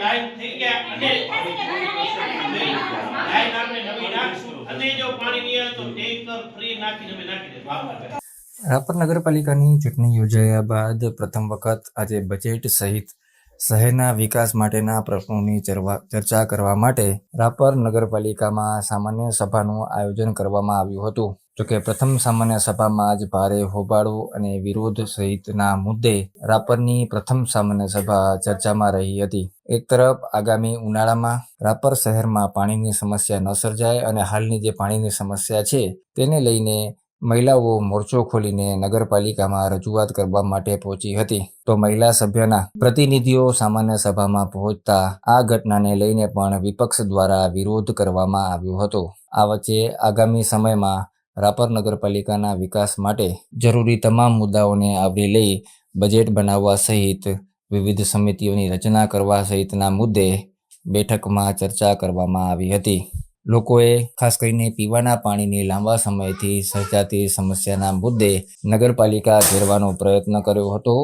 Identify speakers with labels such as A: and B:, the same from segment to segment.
A: Line થઈ ગયા અને નહીં, લાઈન આપણે નવી નાખશું અને જો પાણી નહીં આવે તો ટેન્કર ફ્રી નાખીને અમે નાખી દઈશું.
B: રાપર નગરપાલિકાની ચૂંટણી યોજાયા બાદ પ્રથમ વખત આજે બજેટ સહિત શહેરના વિકાસ માટેના પ્રશ્નોની ચર્વા- ચર્ચા કરવા માટે રાપર નગરપાલિકામાં સામાન્ય સભાનું આયોજન કરવામાં આવ્યું હતું. જોકે પ્રથમ સામાન્ય સભામાં જ ભારે હોબાળો અને વિરોધ સહિતના મુદ્દે રાપરની પ્રથમ સામાન્ય સભા ચર્ચામાં રહી હતી. એક તરફ આગામી ઉનાળામાં રાપર શહેરમાં પાણીની સમસ્યા ન સર્જાય અને હાલની જે પાણીની સમસ્યા છે તેને લઈને મહિલાઓ મોરચો ખોલીને નગરપાલિકામાં રજૂઆત કરવા માટે પહોંચી હતી. તો મહિલા સભ્યના પ્રતિનિધિઓ સામાન્ય સભામાં પહોંચતા આ ઘટનાને લઈને પણ વિપક્ષ દ્વારા વિરોધ કરવામાં આવ્યો હતો. આ વચ્ચે આગામી સમયમાં રાપર નગરપાલિકાના વિકાસ માટે જરૂરી તમામ મુદ્દાઓને આવરી લઈ બજેટ બનાવવા સહિત વિવિધ સમિતિઓની રચના કરવા સહિતના મુદ્દે બેઠકમાં ચર્ચા કરવામાં આવી હતી. લોકોએ ખાસ કરીને પીવાના પાણીની લાંબા સમયથી સર્જાતી સમસ્યાના મુદ્દે નગરપાલિકા ઘેરવાનો પ્રયત્ન કર્યો હતો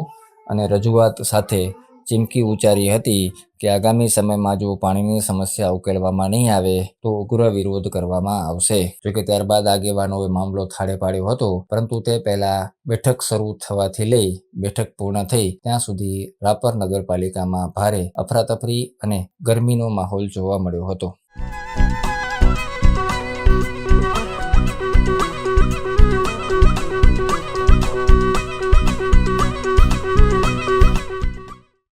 B: અને રજૂઆત સાથે ચીમકી ઉચ્ચારી હતી કે આગામી સમયમાં જો પાણીની સમસ્યા ઉકેલવામાં નહીં આવે, તો ઉગ્ર વિરોધ કરવામાં આવશે. જોકે ત્યારબાદ આગેવાનોએ મામલો થાળે પાડ્યો હતો, પરંતુ તે પહેલા બેઠક શરૂ થવાથી લઈ બેઠક પૂર્ણ થઈ ત્યાં સુધી રાપર નગરપાલિકામાં ભારે અફરાતફરી અને ગરમીનો માહોલ જોવા મળ્યો હતો.